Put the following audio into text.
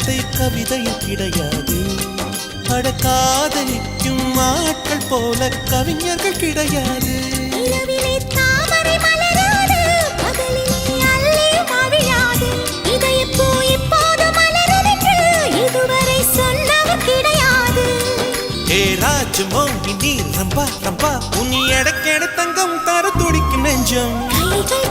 வார்த்தை கவிதையில் கிடையாது. அட காதலிக்கும் ஆட்கள் போல கவிஞர்கள் கிடையாது. இரவிலே தாமரை மலராது பகலிலே அல்லி மவிழாது இதயப்பூ இப்போது மலருதென்று இதுவரை சொன்னவர் கிடையாது. ஏ ராஜு மோகி நீ ரம்பா ரம்பா உன் எடக்கெட தங்கம் தர துடிக்கும் நெஞ்சம். கைகள்